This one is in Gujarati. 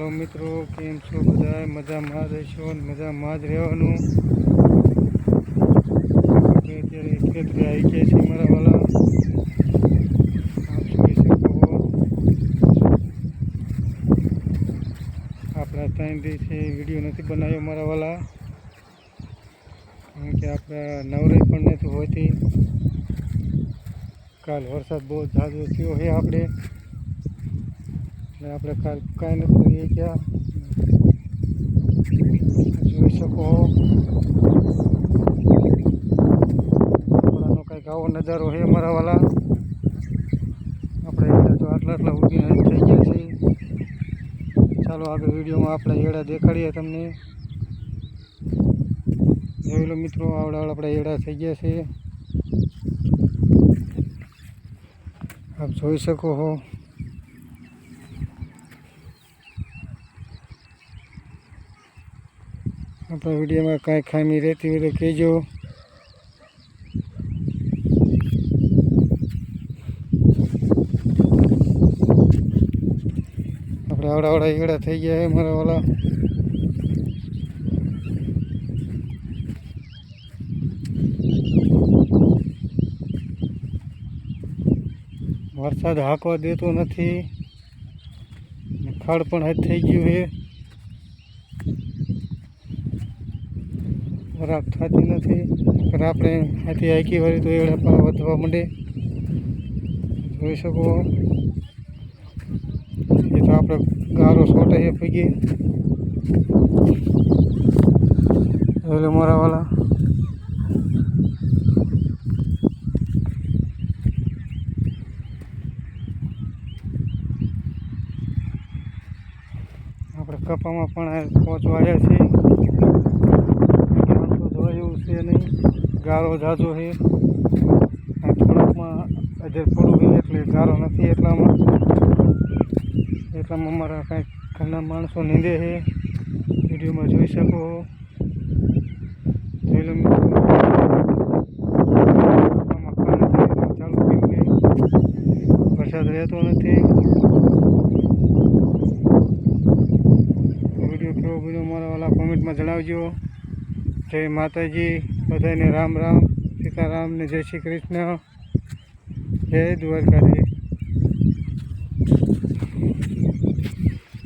હાલો મિત્રો, કેમ છો બધા મજામાં રહેશો અને મજામાં જ રહેવાનું? આપણે અત્યારે ખેતરે આવી ગયા છીએ મારા વાલા. આપણા ત્રણ દિવસે વીડિયો નથી બનાવ્યો મારા વાલા. કારણ કે આપણા નવરાઈ પણ નથી હોતી. કાલ વરસાદ બહુ ઝાઝો થયો છે આપણે. એટલે આપણે કાંઈ નથી કરીએ ક્યાં? જોઈ શકો આપણાનો કંઈક આવો નજારો છે અમારા વાલા. આપણે તો આટલા આટલા ઉગી થઈ ગયા છે ચાલો આગળ વિડીયોમાં આપણે એડા દેખાડીએ તમને. જોઈ લો મિત્રો, આવડા આપણા એડા થઈ ગયા છે આપ જોઈ શકો છો આપણા વિડીયોમાં કાંઈ ખામી રહેતી હોય તો કહેજો. આપણે આવડા આવડા એડા થઈ ગયા છે મારા વાલા વરસાદ હાંકવા દેતો નથી. ખાડ પણ હાથ થઈ ગયું છે ખરાબ થતી નથી. અને આપણે હાથી હાકી વાળી તો એડા પણ વધવા માંડે. જોઈ શકો એ તો આપણે ગારો સોટાઈએ પૈકી એટલે મોરાવાલા. આપણે કપામાં પણ પહોંચવા આવ્યા છીએ. ગારો જાજો છે થોડાકમાં અજર પડું છે એટલે ગારો નથી એટલામાં. એટલામાં અમારા કાંઈક ઘરના માણસો નીંદે છે વિડીયોમાં જોઈ શકો ચાલુ થયું વરસાદ રહેતો નથી. વીડિયો કેવો બન્યો મારા વાલા કોમેન્ટમાં જણાવજો. જય માતાજી. બધાને રામ રામ સીતારામ ને જય શ્રી કૃષ્ણ. જય દ્વારકાધીશ.